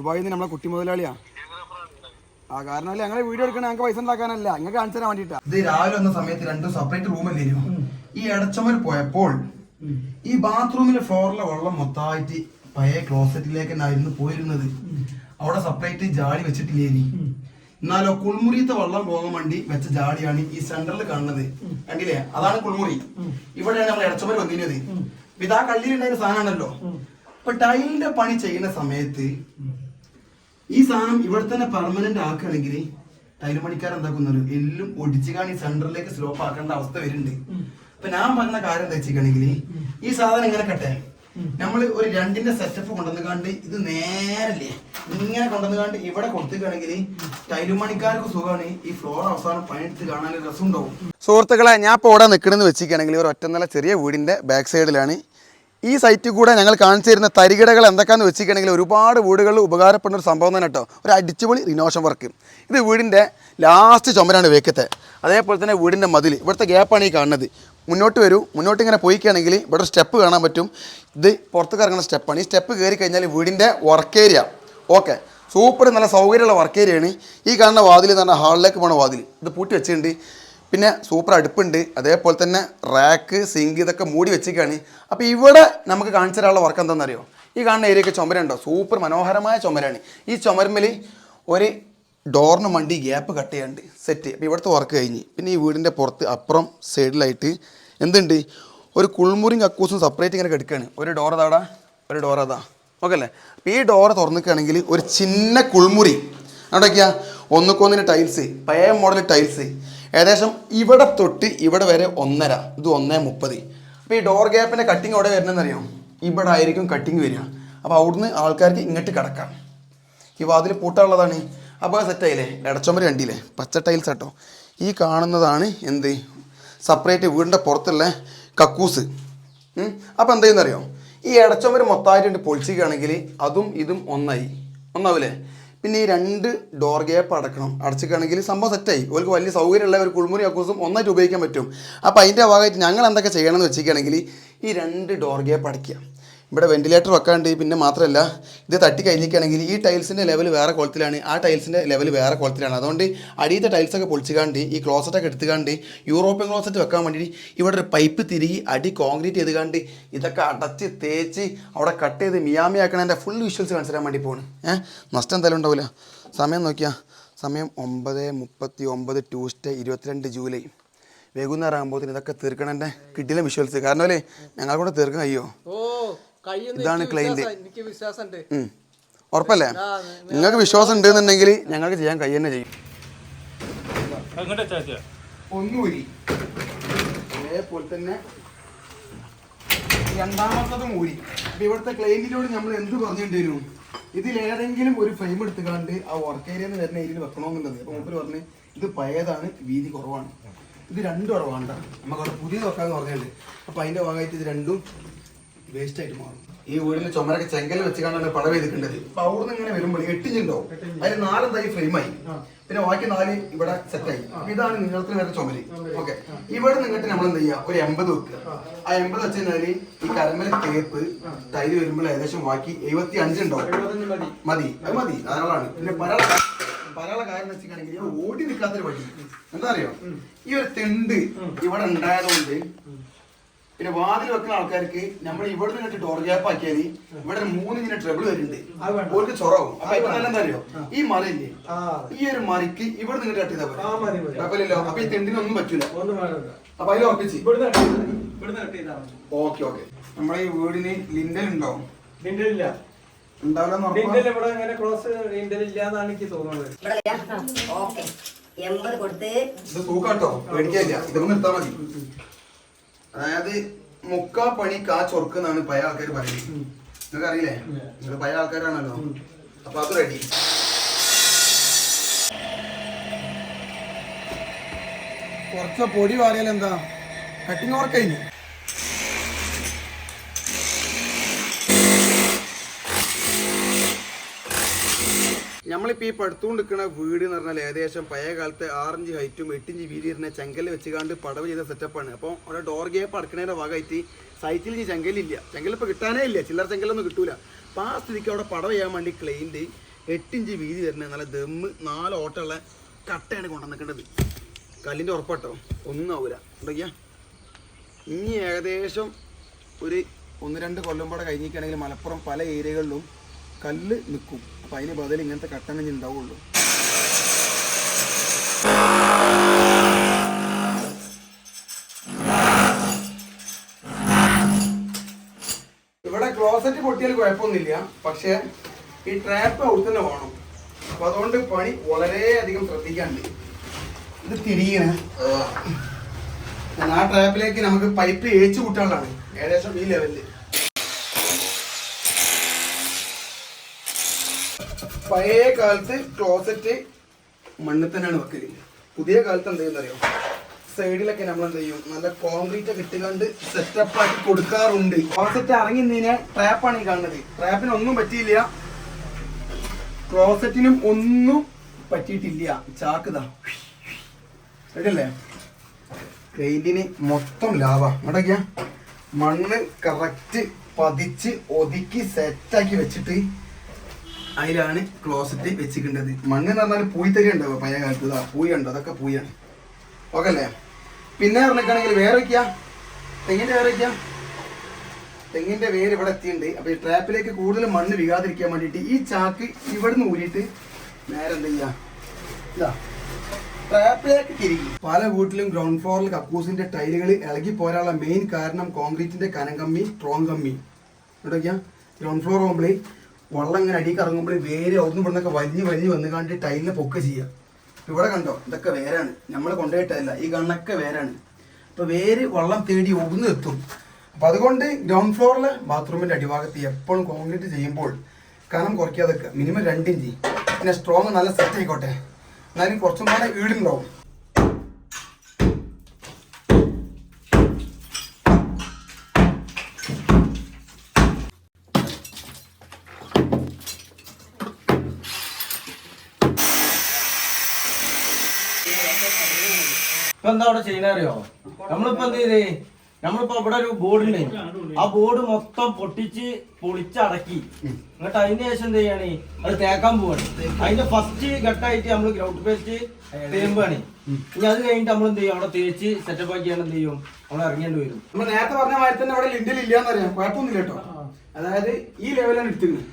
ദുബായിൽ നിന്ന് നമ്മളെ കുട്ടി മുതലാളിയാ. ആ കാരണം അല്ലേ? ഞങ്ങളെ വീഡിയോ എടുക്കണ ഞങ്ങൾക്ക് പൈസ ഉണ്ടാക്കാനല്ല. ഞങ്ങൾക്ക് കാണിച്ചു തരാൻ വേണ്ടിട്ടാ ഇത് രാവിലെ വന്ന സമയത്ത് രണ്ടും സെപ്പറേറ്റ് റൂമല്ലേനു ഈ ഇടച്ചമൽ പോയപ്പോൾ ഈ ബാത്റൂമിലെ ഫ്ലോറിലെ വെള്ളം മൊത്തമായിട്ട് പഴയ ക്ലോസറ്റിലേക്ക് ആയിരുന്നു പോയിരുന്നത്. അവിടെ സെപ്പറേറ്റ് ജാളി വെച്ചിട്ടില്ലേനി എന്നാലോ കുൾമുറിയത്തെ വെള്ളം പോകാൻ വേണ്ടി വെച്ച ജാടിയാണ് ഈ സെന്ററിൽ കാണുന്നത്. കണ്ടില്ലേ? അതാണ് കുൾമുറി ഇവിടെയാണ് നമ്മൾ ഇടച്ചമൽ വന്നിരുന്നത്. ഇതാ കള്ളിയിലുണ്ടായ സാധനമാണല്ലോ. അപ്പൊ ടൈലിന്റെ പണി ചെയ്യുന്ന സമയത്ത് ഈ സാധനം ഇവിടെ തന്നെ പെർമനന്റ് ആക്കുകയാണെങ്കിൽ ടൈൽ പണിക്കാർ എന്താക്കുന്നൊരു എല്ലാം ഒടിച്ചു കാണി സെന്ററിലേക്ക് സ്ലോപ്പ് ആക്കേണ്ട അവസ്ഥ വരുന്നുണ്ട്. അപ്പൊ ഞാൻ പറഞ്ഞ കാര്യം എന്താ വെച്ചിരിക്കണെങ്കിൽ ഈ സാധനം ഇങ്ങനെ കട്ടെ. നമ്മൾ ഒരു രണ്ടിന്റെ സെറ്റപ്പ് കൊണ്ടുവന്ന് കണ്ട് ഇത് നേരല്ലേ? ഇങ്ങനെ കൊണ്ടുവന്ന് കണ്ട് ഇവിടെ കൊടുത്തുകയാണെങ്കിൽ ടൈലുമണിക്കാർക്ക് സുഖമാണ്. ഈ ഫ്ലോർ അവസാനം പണിയെടുത്ത് കാണാൻ രസം ഉണ്ടാവും സുഹൃത്തുക്കളെ ഞാൻ ഇപ്പോൾ ഇവിടെ നിൽക്കണമെന്ന് വെച്ചിരിക്കുകയാണെങ്കിൽ ഒരു ഒറ്റ നില ചെറിയ വീടിന്റെ ബാക്ക് സൈഡിലാണ് ഈ സൈറ്റിൽ കൂടെ ഞങ്ങൾ കാണിച്ചു തരുന്ന തരികിടകൾ എന്തൊക്കെയാണെന്ന് വെച്ചിട്ടുണ്ടെങ്കിൽ ഒരുപാട് വീടുകളിൽ ഉപകാരപ്പെടുന്ന ഒരു സംഭവം തന്നെ കേട്ടോ. ഒരു അടിച്ചുപൊളി റിനോഷൻ വർക്ക്. ഇത് വീടിന്റെ ലാസ്റ്റ് ചുമരാണ് വേക്കത്തെ. അതേപോലെ തന്നെ വീടിന്റെ മതിൽ. ഇവിടുത്തെ ഗ്യാപ്പാണ് ഈ കാണുന്നത്. മുന്നോട്ട് വരൂ. മുന്നോട്ട് ഇങ്ങനെ പോയിക്കുകയാണെങ്കിൽ ഇവിടെ സ്റ്റെപ്പ് കാണാൻ പറ്റും. ഇത് പുറത്ത് ഇറങ്ങുന്ന സ്റ്റെപ്പാണ്. ഈ സ്റ്റെപ്പ് കയറി കഴിഞ്ഞാൽ വീടിന്റെ വർക്ക് ഏരിയ ഓക്കെ സൂപ്പർ നല്ല സൗകര്യമുള്ള വർക്ക് ഏരിയയാണ് ഈ കാണുന്ന വാതിൽ എന്ന് പറഞ്ഞാൽ ഹാളിലേക്ക് പോണ വാതിൽ. ഇത് പൂട്ടി വെച്ചിട്ടുണ്ട്. പിന്നെ സൂപ്പർ അടുപ്പുണ്ട്. അതേപോലെ തന്നെ റാക്ക് സിങ്ക് ഇതൊക്കെ മൂടി വെച്ചിരിക്കുകയാണ്. അപ്പോൾ ഇവിടെ നമുക്ക് കാണിച്ചു തരാനുള്ള വർക്ക് എന്താണെന്നറിയോ? ഈ കാണുന്ന ഏരിയയൊക്കെ ചുമരുണ്ടോ സൂപ്പർ മനോഹരമായ ചുമരാണ്. ഈ ചുമരുമ്മൽ ഒരു ഡോറിന് വണ്ടി ഗ്യാപ്പ് കട്ട് ചെയ്യാണ്ട് സെറ്റ് അപ്പോൾ ഇവിടുത്തെ വർക്ക് കഴിഞ്ഞ്. പിന്നെ ഈ വീടിന്റെ പുറത്ത് അപ്പുറം സൈഡിലായിട്ട് എന്തുണ്ട്? ഒരു കുൾമുറിയും കക്കൂസും സെപ്പറേറ്റ് ഇങ്ങനെ കിടക്കുകയാണ്. ഒരു ഡോർ അതാടാ ഒരു ഡോർ അതാ ഓക്കെ അല്ലേ? അപ്പോൾ ഈ ഡോറ് തുറന്നിക്കുകയാണെങ്കിൽ ഒരു ചിന്ന കുൾമുറി അവിടെയൊക്കെയാ ഒന്നുക്കൊന്നിന് ടൈൽസ് പഴയ മോഡൽ ടൈൽസ് ഏകദേശം ഇവിടെ തൊട്ട് ഇവിടെ വരെ ഒന്നര ഇത് ഒന്നേ മുപ്പത്. അപ്പോൾ ഈ ഡോർ ഗ്യാപ്പിന്റെ കട്ടിങ് എവിടെ വരണമെന്നറിയാം ഇവിടെ ആയിരിക്കും കട്ടിങ് വരിക. അപ്പോൾ അവിടുന്ന് ആൾക്കാർക്ക് ഇങ്ങോട്ട് കിടക്കാം. ഈ വാതിൽ പൂട്ടാനുള്ളതാണ്. അപ്പോൾ സെറ്റായില്ലേ ഇടച്ചൊമ്പര് കണ്ടില്ലേ? പച്ച ടൈൽസ് കേട്ടോ ഈ കാണുന്നതാണ് എന്ത്? സെപ്പറേറ്റ് വീടിന്റെ പുറത്തുള്ള കക്കൂസ്. അപ്പോൾ എന്തെയ്യെന്നറിയോ? ഈ ഇടച്ചൊമ്പര് മൊത്തമായിട്ട് പൊളിച്ചിക്കുകയാണെങ്കിൽ അതും ഇതും ഒന്നായി. ഒന്നാവില്ലേ പിന്നെ ഈ രണ്ട് ഡോർ ഗ്യാപ്പ് അടക്കണം. അടച്ചിക്കുകയാണെങ്കിൽ സംഭവം സെറ്റായി ഓർക്ക് വലിയ സൗകര്യമുള്ള ഒരു കുളിമുറി അക്കൂസും ഒന്നായിട്ട് ഉപയോഗിക്കാൻ പറ്റും. അപ്പോൾ അതിന്റെ ഭാഗമായിട്ട് ഞങ്ങൾ എന്തൊക്കെ ചെയ്യണമെന്ന് വെച്ചിരിക്കുകയാണെങ്കിൽ ഈ രണ്ട് ഡോർ ഗ്യാപ്പ് അടയ്ക്കുക. ഇവിടെ വെന്റിലേറ്റർ വെക്കാണ്ട് പിന്നെ മാത്രമല്ല ഇത് തട്ടി കഴിഞ്ഞിരിക്കുകയാണെങ്കിൽ ഈ ടൈൽസിന്റെ ലെവൽ വേറെ കുളത്തിലാണ്. ആ ടൈൽസിന്റെ ലെവൽ വേറെ കുളത്തിലാണ്. അതുകൊണ്ട് അടിയത്തെ ടൈൽസൊക്കെ പൊളിച്ചുകാണ്ട് ഈ ക്ലോസറ്റൊക്കെ എടുത്തുകാണ്ട് യൂറോപ്യൻ ക്ലോസറ്റ് വെക്കാൻ വേണ്ടി ഇവിടെ ഒരു പൈപ്പ് തിരികെ അടി കോൺക്രീറ്റ് ചെയ്തുകാണ്ട് ഇതൊക്കെ അടച്ച് തേച്ച് അവിടെ കട്ട് ചെയ്ത് മിയാമി ആക്കണതിന്റെ ഫുൾ വിഷ്വൽസ് കാണിച്ചു തരാൻ വേണ്ടി പോണ് ഏഹ് നഷ്ടം എന്തായാലും ഉണ്ടാവില്ല സമയം നോക്കിയാൽ സമയം ഒമ്പത് മുപ്പത്തി ഒമ്പത് ട്യൂസ്ഡേ ഇരുപത്തിരണ്ട് ജൂലൈ. വൈകുന്നേരം ആകുമ്പോൾ ഇതൊക്കെ തീർക്കണം എന്റെ കിട്ടില്ല വിഷ്വൽസ് കാരണം അല്ലേ ഞങ്ങളെ കൂടെ തീർക്കാൻ കഴിയുമോ ഇതാണ് ക്ലൈന്റ് എനിക്ക് വിശ്വാസമുണ്ട്. ഉറപ്പല്ലേ? നിങ്ങൾക്ക് വിശ്വാസം ഉണ്ട് എന്നുണ്ടെങ്കിൽ ഞങ്ങൾക്ക് ചെയ്യാൻ കൈ തന്നെ ചെയ്യും. ഒന്നൂരി അതേപോലെ തന്നെ രണ്ടാമത്തതും ഊരി അപ്പൊ ഇവിടുത്തെ ക്ലൈന്റിനോട് നമ്മൾ എന്ത് പറഞ്ഞിട്ട് വരും? ഇതിൽ ഏതെങ്കിലും ഒരു ഫ്രെയിം എടുത്തുകാണ്ട് ആ വർക്ക് ഏരിയ വരുന്ന ഏരിയയിൽ വെക്കണമെന്നുള്ളത് അപ്പൊ മൂപ്പര് പറഞ്ഞു ഇത് പഴയതാണ് വീതി കുറവാണ്. ഇത് രണ്ടും കുറവാണ്ട നമുക്ക് അവിടെ പുതിയത് വെക്കാന്ന് പറഞ്ഞിട്ടുണ്ട്. അപ്പൊ അതിന്റെ ഭാഗമായിട്ട് ഇത് രണ്ടും വേസ്റ്റ് ആയിട്ട് മാറും. ഈ വീടിന്റെ ചുമരൊക്കെ ചെങ്കൽ വെച്ച് കാണാൻ പടം ചെയ്തിട്ടുണ്ടത് അപ്പൊ അവിടുന്ന് ഇങ്ങനെ വരുമ്പോൾ എട്ടിഞ്ചുണ്ടാവും അതിൽ നാലെന്തായി? ഫ്രെയിമായി. പിന്നെ ബാക്കി നാല് ഇവിടെ സെറ്റായി. അപ്പൊ ഇതാണ് നിങ്ങളത്തിന് വരുന്ന ചുമര്. ഓക്കെ. ഇവിടെ നിന്നിട്ട് നമ്മൾ എന്ത് ചെയ്യുക ഒരു എൺപത് വെക്കുക. ആ. എൺപത് വെച്ച് കഴിഞ്ഞാൽ ഈ കരമല തേപ്പ് തൈര് വരുമ്പോൾ ഏകദേശം ബാക്കി എഴുപത്തി അഞ്ചുണ്ടോ മതി. അത് മതി. ധാരാളമാണ് പിന്നെ പല പല കാര്യം വെച്ചിട്ടാണെങ്കിൽ ഓടി നിൽക്കാത്തൊരു വഴി. എന്താ അറിയോ? ഈ ഒരു തെണ്ട് ഇവിടെ ഉണ്ടായതുകൊണ്ട് പിന്നെ വാതിൽ വെക്കുന്ന ആൾക്കാർക്ക് നമ്മൾ ഇവിടെ നിന്ന് ഡോർ ഗ്യാപ്പ് ആക്കിയാൽ ഇവിടെ മൂന്ന് ഇങ്ങനെ ട്രബിൾ വരുന്നുണ്ട്. ഓർക്ക് ചൊറവും. അപ്പൊ ഇപ്പൊ നല്ല എന്താ അറിയോ? ഈ മറിയില്ലേ? ഈ ഒരു മറിക്ക് ഇവിടെ നിന്ന് കട്ട് ചെയ്താൽ. കുഴപ്പമില്ലല്ലോ. അപ്പൊ ഈ തെണ്ടിനൊന്നും പറ്റൂല. അപ്പൊ അതിൽ ഉറപ്പിച്ച്. Okay okay. നമ്മളെ ഈ വീടിന് ലിൻഡൽ ഉണ്ടാവും. ലിൻഡലില്ല എൺപത് കൊടുത്ത് ഇത് തൂക്കാട്ടോ. പേടിക്കാനില്ല ഇതൊന്നും നിർത്താൻ മതി. അതായത് മുക്കാ പണി കാ ചൊർക്ക് എന്നാണ് പഴയ ആൾക്കാർ പറയുന്നത്. നിങ്ങൾക്ക് അറിയില്ലേ നിങ്ങൾ പഴയ ആൾക്കാരാണല്ലോ. അപ്പൊ അത് റെഡി കുറച്ച് പൊടി വാറിയാൽ എന്താ? കട്ടിങ് വർക്ക് കഴിഞ്ഞു നമ്മളിപ്പോൾ ഈ പടുത്തുകൊണ്ട് നിൽക്കുന്ന വീട് എന്ന് പറഞ്ഞാൽ ഏകദേശം പഴയ കാലത്ത് ആറിഞ്ച് ഹൈറ്റും എട്ടിഞ്ച് വീതി ഇരുന്ന ചെങ്കൽ വെച്ചുകാണ്ട് പടവ് ചെയ്ത സെറ്റപ്പാണ് അപ്പോൾ അവിടെ ഡോർ ഗ്യാപ്പ് അടക്കണേന്റെ ഭാഗമായിട്ട് സൈറ്റിൽ ഇനി ചെങ്കലില്ല ചെങ്കൽ ഇപ്പോൾ കിട്ടാനേ ഇല്ല. ചില്ലറ ചെങ്കലൊന്നും കിട്ടൂല. അപ്പോൾ ആ സ്ഥിതിക്ക് അവിടെ പടവ് ചെയ്യാൻ വേണ്ടി ക്ലെയിന്റ് എട്ടിഞ്ച് വീതി വരുന്ന നല്ല ദമ്മ് നാല് ഓട്ടമുള്ള കട്ടയാണ് കൊണ്ടുവന്നിക്കേണ്ടത് കല്ലിന്റെ ഉറപ്പട്ടോ. ഒന്നും ആവൂല. എന്തൊക്കെയാ ഇനി ഏകദേശം ഒരു ഒന്ന് രണ്ട് കൊല്ലം കൂടെ കഴിഞ്ഞിരിക്കുകയാണെങ്കിൽ മലപ്പുറം പല ഏരിയകളിലും കല്ല് നിൽക്കും. അപ്പം അതിന് ബദൽ ഇങ്ങനത്തെ കട്ടൻ ഇനി ഉണ്ടാവുള്ളൂ. ഇവിടെ ക്ലോസറ്റ് പൊട്ടിയാൽ കുഴപ്പമൊന്നുമില്ല. പക്ഷേ ഈ ട്രാപ്പ് അവിടെ തന്നെ വേണം. അപ്പം അതുകൊണ്ട് പണി വളരെയധികം ശ്രദ്ധിക്കാണ്ട് ഇത് തിരിയണ. ആ. ട്രാപ്പിലേക്ക് നമുക്ക് പൈപ്പ് ഏച്ചു കൂട്ടാനുള്ളതാണ്. ഏകദേശം ഈ ലെവലിൽ പഴയ കാലത്ത് ക്ലോസറ്റ് മണ്ണിൽ തന്നെയാണ് വെക്കൽ. പുതിയ കാലത്ത് എന്ത് ചെയ്യുന്നറിയോ സൈഡിലൊക്കെ നമ്മൾ എന്ത് ചെയ്യും നല്ല കോൺക്രീറ്റ് ഒക്കെ ഇട്ടുകൊണ്ട് സെറ്റപ്പ് ആക്കി കൊടുക്കാറുണ്ട്. ക്ലോസറ്റ് ഇറങ്ങി നിന്നെ ട്രാപ്പാണ് ഈ കാണുന്നത്. ട്രാപ്പിന് ഒന്നും പറ്റിയില്ല. ക്ലോസറ്റിനും ഒന്നും പറ്റിയിട്ടില്ല. ചാക്കുതാ. റെഡിയല്ലേ പെയിന്റിന് മൊത്തം ലാഭ ഇങ്ങോട്ടൊക്കെയാ മണ്ണ് കറക്റ്റ് പതിച്ച് ഒതുക്കി സെറ്റാക്കി വെച്ചിട്ട് അതിലാണ് ക്ലോസറ്റ് വെച്ചിട്ടുണ്ടത് മണ്ണ് എന്ന് പറഞ്ഞാൽ പൂയിത്തരി ഉണ്ടാവുക പഴയ കാലത്ത്. ഇതാ പൂയ അതൊക്കെ പൂയാണ്. ഓക്കെ അല്ലേ? പിന്നെ പറഞ്ഞിട്ടാണെങ്കിൽ വേറെ വയ്ക്കുക തെങ്ങിന്റെ വേറെ വയ്ക്കുക തെങ്ങിന്റെ വേര് ഇവിടെ എത്തിയിട്ടുണ്ട്. അപ്പോൾ ഈ ട്രാപ്പിലേക്ക് കൂടുതൽ മണ്ണ് വികാതിരിക്കാൻ വേണ്ടിയിട്ട് ഈ ചാക്ക് ഇവിടുന്ന് ഊരിയിട്ട് നേരെ എന്ത് ചെയ്യുക ഇതാ ട്രാപ്പിലേക്ക് തിരികെ പല വീട്ടിലും ഗ്രൗണ്ട് ഫ്ലോറിൽ കക്കൂസിന്റെ ടൈലുകൾ ഇളകി പോരാനുള്ള മെയിൻ കാരണം കോൺക്രീറ്റിന്റെ കനം കമ്മി സ്ട്രോങ് കമ്മി. ഇവിടെയൊക്കെയാ. ഗ്രൗണ്ട് ഫ്ലോർ ആകുമ്പോൾ വെള്ളം ഇങ്ങനെ അടിയിൽ ഇറങ്ങുമ്പോൾ വേര് അവിടുന്ന് ഇവിടുന്നൊക്കെ വലിഞ്ഞ് വലിഞ്ഞ് വന്ന് കണ്ട് ടൈലിനെ പൊക്ക ചെയ്യുക ഇവിടെ കണ്ടോ? ഇതൊക്കെ വേരാണ്. നമ്മൾ കൊണ്ടുപോയിട്ടല്ല ഈ കണ്ണൊക്കെ വേരാണ്. അപ്പോൾ വേര് വെള്ളം തേടി ഒന്ന് എത്തും. അപ്പൊ അതുകൊണ്ട് ഗ്രൗണ്ട് ഫ്ലോറിലെ ബാത്റൂമിന്റെ അടിഭാഗത്ത് എപ്പോഴും കോൺക്രീറ്റ് ചെയ്യുമ്പോൾ കനം കുറയ്ക്കാതൊക്കെ മിനിമം രണ്ട് ഇഞ്ച് പിന്നെ സ്ട്രോങ് നല്ല സെറ്റ് ആയിക്കോട്ടെ. എന്നാലും കുറച്ചും കൂടെ ഈടുണ്ടാവും. ഇപ്പൊ എന്താ അവിടെ ചെയ്യുന്ന അറിയോ നമ്മളിപ്പോ എന്ത് ചെയ്തേ? നമ്മളിപ്പോ ഇവിടെ ഒരു ബോർഡ് ഇല്ലേ ആ ബോർഡ് മൊത്തം പൊട്ടിച്ച് പൊളിച്ചടക്കി. എന്നിട്ട് അതിന് ശേഷം എന്ത് ചെയ്യാണ്? അത് തേക്കാൻ പോവാണ്. അതിന്റെ ഫസ്റ്റ് ഘട്ടമായിട്ട് നമ്മൾ ഗ്രൗണ്ട് പേസ്റ്റ് തേമ്പാണ്. ഇനി അത് കഴിഞ്ഞിട്ട് നമ്മൾ എന്ത് ചെയ്യും? അവിടെ തേച്ച് സെറ്റപ്പ് ആക്കിയാണ് എന്ത് ചെയ്യും? നമ്മൾ ഇറങ്ങേണ്ടി വരും. നമ്മൾ നേരത്തെ പറഞ്ഞ മാതിരി തന്നെ അവിടെ ലിൻഡിൽ ഇല്ലാന്ന് അറിയാം കുഴപ്പമൊന്നുമില്ല കേട്ടോ. അതായത് ഈ ലെവലാണ് എടുത്തിരുന്നത്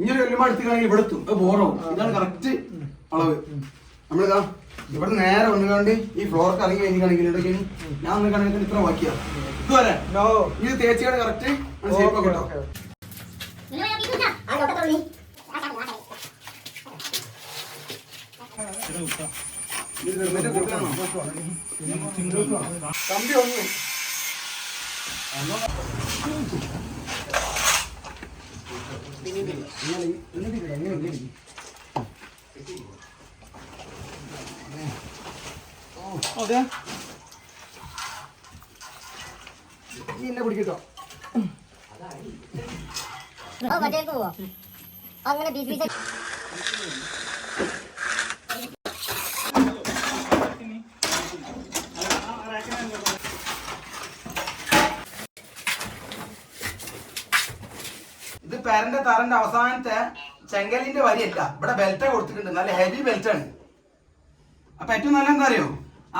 ഇങ്ങനെ കൊല്ലുമ്പോൾ എടുത്തുകയാണെങ്കിൽ ഇവിടെ എത്തും. ബോറാവും ഇതാണ് കറക്റ്റ് അളവ്. നമ്മളിതാ ഇവിടെ നേരെ വന്നുകൊണ്ട് ഈ ഫ്ലോർക്ക് ഇറങ്ങി കഴിഞ്ഞിട്ടാണെങ്കിൽ ഇടയ്ക്ക് ഞാൻ ഒന്ന് കണക്കിന് ഇത്ര ബാക്കിയാ. ഇതുവരെ. ഇത് തേച്ചിയാണ് കറക്റ്റ് ഷേപ്പ് കേട്ടോ ഇത് നിർമ്മിച്ച കൂട്ടാണോ? കമ്പി ഒന്ന്. അതെ നീ എന്നെ പിടിക്കട്ടോ അങ്ങനെ പീസ് പീസ് ഇത് പേരന്റെ താരന്റെ അവസാനത്തെ ചെങ്കലിന്റെ വരിയല്ല. ഇവിടെ ബെൽറ്റ് കൊടുത്തിട്ടുണ്ട്. നല്ല ഹെവി ബെൽറ്റ് ആണ്. അപ്പൊ ഏറ്റവും നല്ല എന്താ അറിയോ?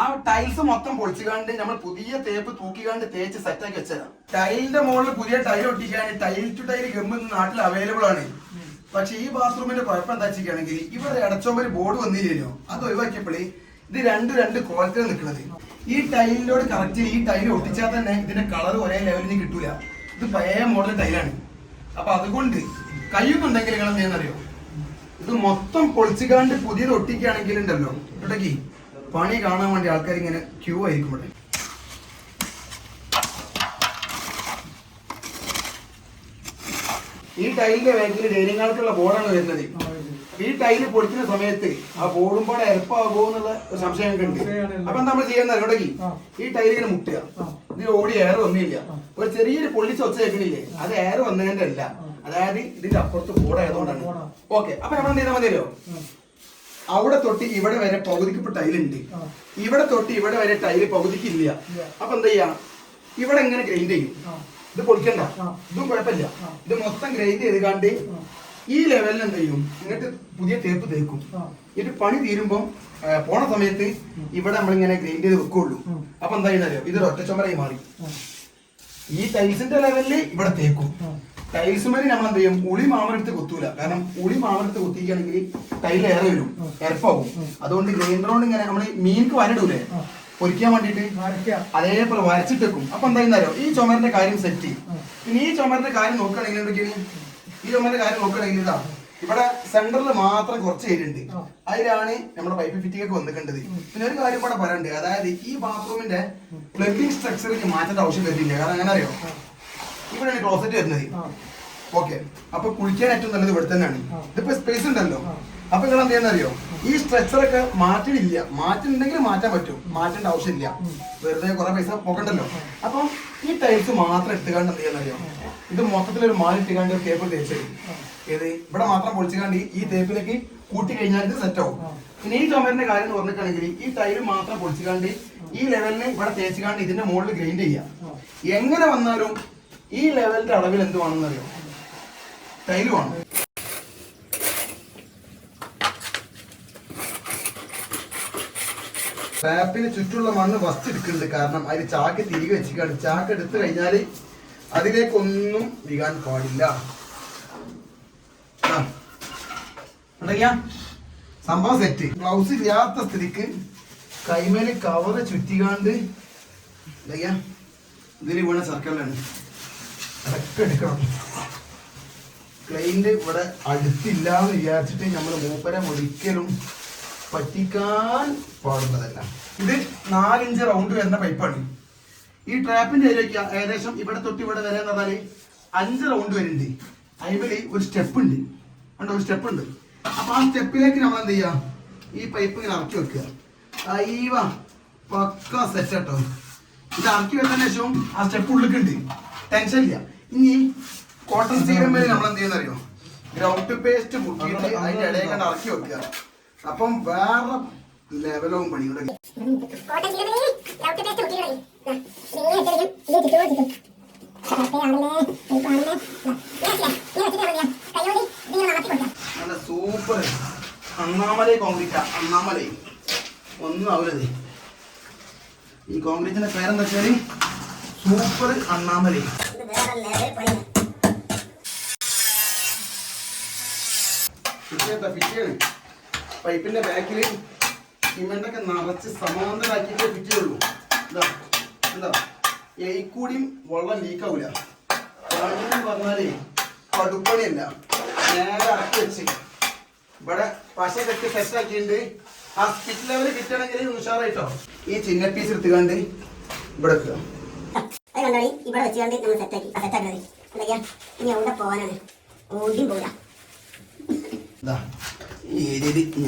ആ ടൈൽസ് മൊത്തം പൊളിച്ചുകാണ്ട് നമ്മൾ പുതിയ തേപ്പ് തൂക്കിക്കാണ്ട് തേച്ച് സെറ്റാക്കി വെച്ചതാണ്. ടൈലിന്റെ മുകളിൽ പുതിയ ടൈൽ ഒട്ടിക്കാൻ ടൈൽ ടു ടൈൽ ഗമ്പ് നാട്ടിൽ അവൈലബിൾ ആണ്. പക്ഷെ ഈ ബാത്റൂമിന്റെ കുഴപ്പം എന്താ വെച്ചിരിക്കുകയാണെങ്കിൽ ഇവിടെ അടച്ചോമ്പര് ബോർഡ് വന്നില്ലല്ലോ അത് ഒഴിവാക്കിയപ്പോഴേ ഇത് രണ്ട് രണ്ട് കോലത്തിൽ നിൽക്കുന്നത്. ഈ ടൈലിനോട് കറക്റ്റ് ഈ ടൈൽ ഒട്ടിച്ചാൽ തന്നെ ഇതിന്റെ കളർ ഒരേ ലെവലിന് കിട്ടൂല. ഇത് പഴയ മോഡൽ ടൈലാണ് അപ്പൊ അതുകൊണ്ട് കയ്യൊന്നുണ്ടെങ്കിൽ നിങ്ങൾ എന്താണെന്നറിയോ ഇത് മൊത്തം പൊളിച്ചുകാണ്ട് പുതിയത് ഒട്ടിക്കുകയാണെങ്കിൽ ഉണ്ടല്ലോ ഇടയ്ക്ക് പണി കാണാൻ വേണ്ടി ആൾക്കാർ ഇങ്ങനെ ക്യൂ ആയിരിക്കും ഇവിടെ. ഈ ടൈലിന്റെ ബാക്കിൽ ഡൈനിങ്ങാൾക്കുള്ള ബോർഡാണ് വരുന്നത്. ഈ ടൈൽ പൊടിക്കുന്ന സമയത്ത് ആ ബോർഡും പോലെ എളുപ്പമാകുമോ എന്നുള്ള ഒരു സംശയം ഒക്കെ ഉണ്ട്. അപ്പൊ നമ്മൾ ചെയ്യുന്നത് ഇടയ്ക്ക് ഈ ടൈൽ ഇങ്ങനെ മുട്ടുക. ഇതിൽ ഓടി എയർ വന്നില്ല. ഒരു ചെറിയൊരു പൊള്ളിച്ച് ഒച്ച കേൾക്കണില്ലേ? അത് എയർ വന്നതിന്റെ അല്ല. അതായത് ഇതിന്റെ അപ്പുറത്ത് ബോർഡ് ആയതുകൊണ്ടാണ്. ഓക്കെ അപ്പൊ നമ്മൾ എന്ത് ചെയ്താൽ മതിയല്ലോ അവിടെ തൊട്ട് ഇവിടെ വരെ പകുതിക്ക് ഇപ്പൊ ടൈലുണ്ട് ഇവിടെ തൊട്ട് ഇവിടെ വരെ ടൈൽ പകുതിക്ക് ഇല്ല. അപ്പൊ എന്താ ചെയ്യാ? ഇവിടെ എങ്ങനെ ഗ്രൈൻഡ് ചെയ്യും. ഇത് പൊളിക്കണ്ട. ഇതും കുഴപ്പമില്ല. ഇത് മൊത്തം ഗ്രൈൻഡ് ചെയ്ത് കണ്ട് ഈ ലെവലിൽ എന്ത് ചെയ്യും? എന്നിട്ട് പുതിയ തേപ്പ് തേക്കും. എന്നിട്ട് പണി തീരുമ്പോ പോണ സമയത്ത് ഇവിടെ നമ്മളിങ്ങനെ ഗ്രൈൻഡ് ചെയ്ത് വെക്കുള്ളൂ. അപ്പൊ എന്താ ചെയ്യുന്നറിയോ ഇത് ഒറ്റ ചുമരായി മാറി. ഈ ടൈൽസിന്റെ ലെവലിൽ ഇവിടെ തേക്കും. ടൈൽസ് മേലെ നമ്മൾ എന്ത് ചെയ്യും? ഉളി മാമരത്ത് കുത്തൂല. കാരണം ഉളി മാമരത്ത് കുത്തിക്കുകയാണെങ്കിൽ ടൈൽ ഏറെ വരും. എരപ്പാവും. അതുകൊണ്ട് ഗ്രൈൻഡർ കൊണ്ട് ഇങ്ങനെ നമ്മൾ മീൻക്ക് വരടൂലേ? പൊരിക്കാൻ വേണ്ടിയിട്ട്? അതേപോലെ വരച്ചിട്ടേക്കും. അപ്പൊ എന്തായിരുന്നാലോ ഈ ചുമരിന്റെ കാര്യം സെറ്റ് പിന്നെ ഈ ചുമരിന്റെ കാര്യം നോക്കുകയാണെങ്കിൽ എന്തൊക്കെയാണ് ഈ ചുമരിന്റെ കാര്യം നോക്കുകയാണെങ്കിൽ ഇതാ ഇവിടെ സെന്ററിൽ മാത്രം കുറച്ച് ഏരിയുണ്ട്. അതിലാണ് നമ്മുടെ പൈപ്പ് ഫിറ്റിംഗ് ഒക്കെ വന്നിട്ടുണ്ട് പിന്നെ ഒരു കാര്യം കൂടെ പറയണ്ട്. അതായത് ഈ ബാത്റൂമിന്റെ പ്ലംബിംഗ് സ്ട്രക്ചറിന് മാറ്റേണ്ട ആവശ്യം വരുന്നില്ല. കാരണം അങ്ങനെ അറിയോ? ഇവിടെയാണ് ക്ലോസറ്റ് വരുന്നത്. ഓക്കെ അപ്പൊ കുളിക്കാൻ ഏറ്റവും നല്ലത് ഇവിടെ തന്നെയാണ്. ഇതിപ്പോ സ്പേസ് ഉണ്ടല്ലോ. അപ്പൊ നിങ്ങൾ എന്ത് ചെയ്യുന്നറിയോ? ഈ സ്ട്രക്ചർ ഒക്കെ മാറ്റണില്ല. മാറ്റുന്നുണ്ടെങ്കിൽ മാറ്റാൻ പറ്റും. മാറ്റേണ്ട ആവശ്യമില്ല. വെറുതെ കുറെ പൈസ പോകണ്ടല്ലോ അപ്പൊ ഈ ടൈൽസ് മാത്രം എടുത്തുകൊണ്ട് എന്ത് ചെയ്യാൻ അറിയോ ഇത് മൊത്തത്തിൽ ഒരു മാല ഇട്ടുകാണ്ട് ഒരു തേപ്പ് തേച്ചത് ഏത്? ഇവിടെ മാത്രം പൊളിച്ചുകാണ്ട് ഈ തേപ്പിലേക്ക് കൂട്ടി കഴിഞ്ഞാൽ ഇത് സെറ്റ് ആവും. പിന്നെ ഈ ചുമരിന്റെ കാര്യം എന്ന് പറഞ്ഞിട്ടാണെങ്കിൽ ഈ ടൈൽ മാത്രം പൊളിച്ചുകാണ്ട് ഈ ലെവലിന് ഇവിടെ തേച്ചുകാണ്ട് ഇതിന്റെ മുകളിൽ ഗ്രൈൻഡ് ചെയ്യാം എങ്ങനെ വന്നാലും ഈ ലെവലിന്റെ അളവിൽ എന്ത് വേണമെന്ന് അറിയാം ടൈൽ വേണം. ടാപ്പിന് ചുറ്റുള്ള മണ്ണ് ഫസ്റ്റ് എടുക്കുന്നുണ്ട്. കാരണം അതിൽ ചാക്ക് തിരികെ വെച്ചിക്കാണ് ചാക്ക് എടുത്തു കഴിഞ്ഞാൽ അതിലേക്കൊന്നും വീകാൻ പാടില്ല. സംഭവം സെറ്റ് ബ്ലൗസ് ഇല്ലാത്ത സ്ത്രീക്ക് കൈമേൽ കവറ് ചുറ്റിക്കാണ്ട് ഇതിന് വീണ സർക്കിളിലാണ് അതൊക്കെ എടുക്കണം ഇവിടെ അടുത്തില്ല എന്ന് വിചാരിച്ചിട്ട് നമ്മൾ മൂപ്പരെ ഒരിക്കലും പറ്റിക്കാൻ പാടുന്നതല്ല. ഇത് നാലിഞ്ച് റൗണ്ട് വരുന്ന പൈപ്പാണ് ഈ ട്രാപ്പിന്റെ ഏരിയ ഏകദേശം ഇവിടെ തൊട്ട് ഇവിടെ വരെ എന്ന് പറഞ്ഞാൽ അഞ്ച് റൗണ്ട് വരുന്നുണ്ട്. അതിൽ ഒരു സ്റ്റെപ്പ് ഉണ്ട്. ഉണ്ട് ഒരു സ്റ്റെപ്പ് ഉണ്ട്. അപ്പൊ ആ സ്റ്റെപ്പിലേക്ക് നമ്മൾ എന്ത് ചെയ്യാം? ഈ പൈപ്പ് ഇങ്ങനെ ഇറക്കി വെക്കുക. അയ്യവ പക്ക സെറ്റ് കേട്ടോ ഇത് ഇറക്കി വെച്ചതിന് ശേഷം ആ സ്റ്റെപ്പ് ഉള്ളിക്കുണ്ട് ടെൻഷൻ ഇല്ല. ഇനി കോട്ടൺ സ്റ്റീലമ്മേൽ നമ്മൾ എന്ത് ചെയ്യുന്ന അറിയോ ഗ്രൗണ്ട് പേസ്റ്റ് മുക്കിയിട്ട് അതിന്റെ ഇടയിൽ കണ്ട് ഇറക്കി വെക്കുക. അപ്പം വേറെ ലെവലവും പണിയുടെ നല്ല സൂപ്പർ അണ്ണാമലൈ കോൺക്രീറ്റ് അണ്ണാമലൈ. ഒന്നും ആവരുത്. ഈ കോൺക്രീറ്റിന്റെ പേരെന്താ വെച്ചാൽ? സൂപ്പർ അണ്ണാമലൈ. വേറെ ലെവൽ പണിയാണ് ഫിറ്റിയെത്താ ഫിറ്റിയാണ് പൈപ്പിന്റെ ബാക്കിൽ സിമെന്റൊക്കെ നിറച്ച് സമാന്തരാക്കിയിട്ട് ഫിറ്റ് ചെയ്യുള്ളൂ എന്താ എന്താ ഈ കൂടിയും വെള്ളം ലീക്കാവൂല പണിയെന്ന് പറഞ്ഞാലേ കടുപ്പണിയല്ല. നേരെ ഇറക്കി വെച്ച്. ഇവിടെ പശ കെട്ടി സെറ്റ് ആക്കിയിട്ടുണ്ട്. ആ സ്പിറ്റ് ലെവൽ കിട്ടണമെങ്കിൽ ഉഷാറായിട്ടോ? ഈ ചിന്ന പീസ് എടുത്തുകൊണ്ട് ഇവിടെ വെക്കുക. അത് കണ്ടോളി ഇവിടെ വെച്ചുകൊണ്ട് നമ്മൾ സെറ്റാക്കി ആ സെറ്റാക്കുന്നത് എന്തൊക്കെയാ? ഇനി എവിടെ പോകാനാണ് ഓടിയും പോരാ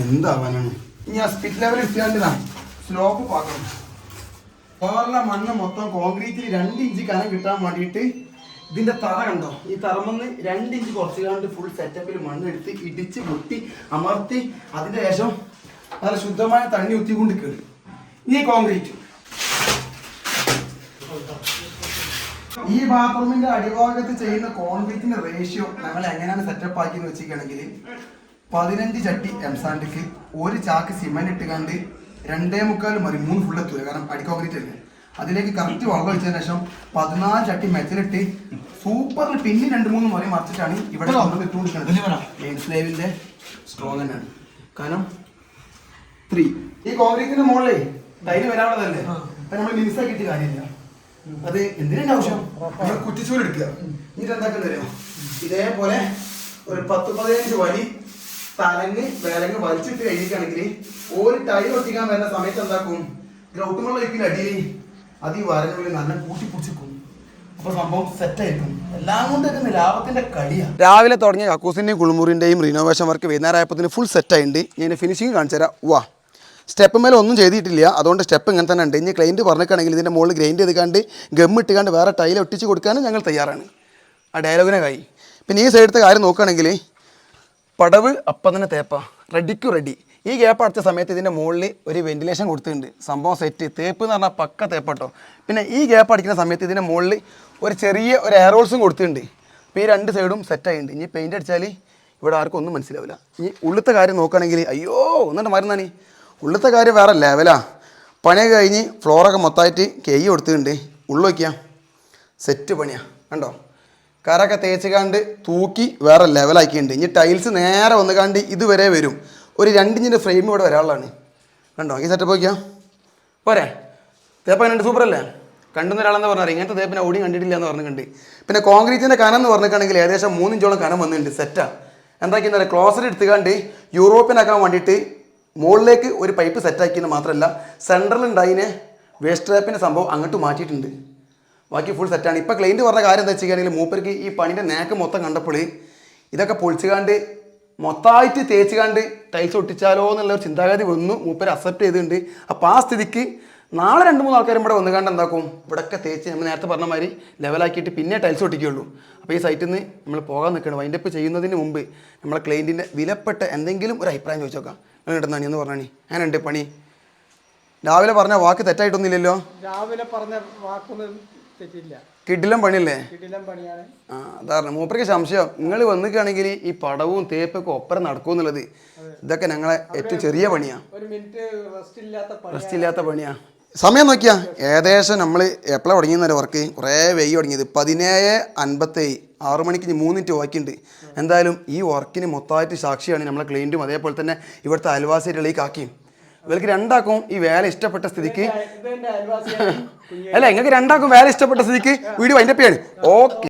എന്താവാനാണ്? ഇനി ആ ലെവൽ സ്ലോപ്പ് മണ്ണ് മൊത്തം കോൺക്രീറ്റിൽ രണ്ട് ഇഞ്ച് കനം കിട്ടാൻ വേണ്ടിയിട്ട് ഇതിന്റെ തറ കണ്ടോ? ഈ തറമന്ന് രണ്ട് ഇഞ്ച് കുറച്ച് കണ്ട് ഫുൾ സെറ്റപ്പിൽ മണ്ണ് എടുത്ത് ഇടിച്ച് പൊട്ടി അമർത്തി അതിന്റെ ശേഷം നല്ല ശുദ്ധമായ തണ്ണി ഉത്തിക്കൊണ്ട് കയറി ഇനി കോൺക്രീറ്റ് ഈ ബാത്റൂമിന്റെ അടിഭാഗത്ത് ചെയ്യുന്ന കോൺക്രീറ്റിന്റെ റേഷ്യോ ഞങ്ങൾ എങ്ങനെയാണ് സെറ്റപ്പ് ആക്കിയെന്ന് വെച്ചിരിക്കുകയാണെങ്കിൽ പതിനഞ്ച് ചട്ടി എംസാൻഡിക്ക് ഒരു ചാക്ക് സിമെന്റ് ഇട്ടുകൊണ്ട് രണ്ടേ മുക്കാൽ മതി മൂന്ന് ഫുൾ എത്തുക കാരണം അടി കോൺക്രീറ്റ് അല്ലേ? അതിലേക്ക് കറക്റ്റ് വെള്ളം ഒഴിച്ചതിന് ശേഷം പതിനാല് ചട്ടി മെച്ചലിട്ട് സൂപ്പറിൽ പിന്നെ രണ്ട് മൂന്ന് മുറി മറിച്ചിട്ടാണ് ഇവിടെ നമ്മൾ ഇട്ടുകൊണ്ടിരിക്കുന്നത് മെയിൻ സ്ലേവിന്റെ സ്ട്രോങ് തന്നെയാണ്. കാരണം ത്രീ ഈ കോൺക്രീറ്റിന്റെ മുകളിലേ ടൈൽ വരാനുള്ളതല്ലേ? അപ്പൊ നമ്മൾ മിനിസാക്കിയിട്ട് കാര്യമില്ല. അത് എന്തിനാണ് ആവശ്യം? നമ്മൾ കുറ്റിച്ചൂര് എടുക്കുക. എന്നിട്ട് എന്താക്കണ്ടോ ഇതേപോലെ ഒരു പത്ത് പതിനഞ്ച് വലി തലങ്ങ് വേലങ്ങ് വലിച്ചിട്ട് കഴിഞ്ഞിട്ടാണെങ്കിൽ ഒരു ടൈൽ ഒട്ടിക്കാൻ വരുന്ന സമയത്ത് എന്താക്കും? ഗ്രൗട്ടുമുള്ള ഒരിക്കലും അടിയിൽ അത് ഈ വരനുള്ളിൽ നല്ല കൂട്ടി പിടിച്ചിക്കും അപ്പൊ സംഭവം സെറ്റ് ആയിരിക്കും. എല്ലാം രാവിലെ തുടങ്ങിയ കക്കൂസിന്റെയും കുളിമുറിന്റെയും റിനോവേഷൻ വർക്ക് വൈകുന്നേരം ആയപ്പോൾ ഫുൾ സെറ്റ് ആയിട്ടുണ്ട് ഞാൻ ഫിനിഷിംഗ് കാണിച്ചു തരാം വാ സ്റ്റെപ്പ് മേലെ ഒന്നും ചെയ്തിട്ടില്ല. അതുകൊണ്ട് സ്റ്റെപ്പ് ഇങ്ങനെ തന്നെ ഉണ്ട്. ഇനി ക്ലൈന്റ് പറഞ്ഞിട്ടാണെങ്കിൽ ഇതിന്റെ മുകളിൽ ഗ്രൈൻഡ് ചെയ്ത് കണ്ട് ഗം ഇട്ടുകൊണ്ട് വേറെ ടൈൽ ഒട്ടിച്ച് കൊടുക്കാനും ഞങ്ങൾ തയ്യാറാണ്. ആ ഡയലോഗിനെ കായി പിന്നെ ഈ സൈഡത്തെ കാര്യം നോക്കുകയാണെങ്കിൽ പടവ് അപ്പം തന്നെ തേപ്പ. റെഡിക്കു റെഡി ഈ ഗ്യാപ്പ് അടച്ച സമയത്ത് ഇതിന്റെ മുകളിൽ ഒരു വെന്റിലേഷൻ കൊടുത്തിട്ടുണ്ട്. സംഭവം സെറ്റ് തേപ്പ് എന്ന് പറഞ്ഞാൽ പക്ക തേപ്പട്ടോ പിന്നെ ഈ ഗ്യാപ്പ് അടിക്കുന്ന സമയത്ത് ഇതിന്റെ മുകളിൽ ഒരു ചെറിയ ഒരു എയറോൾസും കൊടുത്തിട്ടുണ്ട്. അപ്പോൾ ഈ രണ്ട് സൈഡും സെറ്റ് ആയിട്ടുണ്ട്. ഇനി പെയിന്റ് അടിച്ചാൽ ഇവിടെ ആർക്കും ഒന്നും മനസ്സിലാവില്ല. ഈ ഉള്ളിലത്തെ കാര്യം നോക്കുകയാണെങ്കിൽ അയ്യോ ഒന്നിട്ട് മരുന്നാണ് ഉള്ളിലത്തെ കാര്യം വേറെ ലെവലാ പണിയൊക്കെ കഴിഞ്ഞ് ഫ്ലോറൊക്കെ മൊത്തമായിട്ട് കെയ്യ് കൊടുത്തിട്ടുണ്ട്. ഉള്ളു വയ്ക്കുക സെറ്റ് പണിയാ. കണ്ടോ? കരൊക്കെ തേച്ചുകാണ്ട് തൂക്കി വേറെ ലെവലാക്കിയിട്ടുണ്ട് ഇനി ടൈൽസ് നേരെ വന്ന് കണ്ട് ഇതുവരെ വരും. ഒരു രണ്ടിഞ്ചിന്റെ ഫ്രെയിം ഇവിടെ വരാനുള്ളതാണ്. കണ്ടോ? ഈ സെറ്റപ്പ് നോക്കിയാ. പോരെ. തേപ്പ് എങ്ങനെ സൂപ്പർ അല്ലേ? കണ്ടുന്ന ഒരാളെന്ന് പറഞ്ഞാൽ ഇങ്ങനത്തെ തേപ്പിനെ ഓടിയും കണ്ടിട്ടില്ല എന്ന് പറഞ്ഞിട്ടുണ്ട്. പിന്നെ കോൺക്രീറ്റിന്റെ കനം എന്ന് പറഞ്ഞിട്ടുണ്ടെങ്കിൽ ഏകദേശം മൂന്നിഞ്ചോളം കനം വന്നിട്ടുണ്ട്. സെറ്റാണ് എന്താക്കി എന്താ ക്ലോസറ്റ് എടുത്തുകൊണ്ട് യൂറോപ്യൻ ആക്കാൻ വേണ്ടിയിട്ട് മുകളിലേക്ക് ഒരു പൈപ്പ് സെറ്റാക്കിയെന്ന് മാത്രമല്ല സെൻട്രൽ ഉണ്ടായിനെ വേസ്റ്റ് ട്രാപ്പിന്റെ സംഭവം അങ്ങോട്ട് മാറ്റിയിട്ടുണ്ട്. ബാക്കി ഫുൾ സെറ്റാണ് ഇപ്പോൾ ക്ലൈന്റ് പറഞ്ഞ കാര്യം എന്താ വെച്ചിട്ടുണ്ടെങ്കിൽ മൂപ്പർക്ക് ഈ പണിന്റെ നേക്ക് മൊത്തം കണ്ടപ്പോൾ ഇതൊക്കെ പൊളിച്ചുകാണ്ട് മൊത്തമായിട്ട് തേച്ച് കണ്ട് ടൈൽസ് ഒട്ടിച്ചാലോ എന്നുള്ള ഒരു ചിന്താഗതി വന്നു. മൂപ്പർ അക്സെപ്റ്റ് ചെയ്തിട്ടുണ്ട്. അപ്പോൾ ആ സ്ഥിതിക്ക് നാളെ രണ്ട് മൂന്ന് ആൾക്കാരും ഇവിടെ വന്നുകാണ്ട് എന്താക്കും? ഇവിടെയൊക്കെ തേച്ച് നമ്മൾ നേരത്തെ പറഞ്ഞ മാതിരി ലെവലാക്കിയിട്ട് പിന്നെ ടൈൽസ് ഒട്ടിക്കുകയുള്ളൂ. അപ്പോൾ ഈ സൈറ്റിൽ നിന്ന് നമ്മൾ പോകാൻ നിൽക്കണം വൈൻഡപ്പ് ചെയ്യുന്നതിന് മുമ്പ് നമ്മളെ ക്ലൈന്റിന്റെ വിലപ്പെട്ട എന്തെങ്കിലും ഒരു അഭിപ്രായം ചോദിച്ചു ഇടുന്നാണ് എന്ന് പറഞ്ഞാണി ഞാനുണ്ട് പണി? രാവിലെ പറഞ്ഞ വാക്ക് തെറ്റായിട്ടൊന്നുമില്ലല്ലോ? രാവിലെ പറഞ്ഞ വാക്കൊന്നും തെറ്റില്ല. കിടിലം പണിയല്ലേ? കിടിലം പണിയാണ്. ആ അതാണ്. മൂപ്പർക്ക് സംശയം. നിങ്ങൾ വന്നിക്കുകയാണെങ്കിൽ ഈ പടവും തേപ്പൊക്കെ ഒപ്പരം നടക്കും എന്നുള്ളത്. ഇതൊക്കെ ഞങ്ങളെ ഏറ്റവും ചെറിയ പണിയാ. ഒരു മിനിറ്റ് റെസ്റ്റ് ഇല്ലാത്ത റെസ്റ്റ് ഇല്ലാത്ത പണിയാ. സമയം നോക്കിയാ. ഏകദേശം നമ്മൾ എപ്പോഴാണ് തുടങ്ങിയെന്നൊരു വർക്ക് കുറേ വെയ്യ് തുടങ്ങിയത്. പതിനേഴ് അൻപത്തേഴ് ആറു മണിക്ക് ഇനി മൂന്ന് മിനിറ്റ് ബാക്കിയുണ്ട് എന്തായാലും ഈ വർക്കിന് മൊത്തമായിട്ട് സാക്ഷിയാണ് നമ്മളെ ക്ലൈന്റും അതേപോലെ തന്നെ ഇവിടുത്തെ അയൽവാസികളുടെ ഈ കാക്കിയും. ഇവർക്ക് രണ്ടാക്കും ഈ വേല ഇഷ്ടപ്പെട്ട സ്ഥിതിക്ക് അല്ല നിങ്ങൾക്ക് രണ്ടാക്കും വേല ഇഷ്ടപ്പെട്ട സ്ഥിതിക്ക് വീഡിയോ വൈൻഡപ്പ് ചെയ്യാണ്. ഓക്കെ.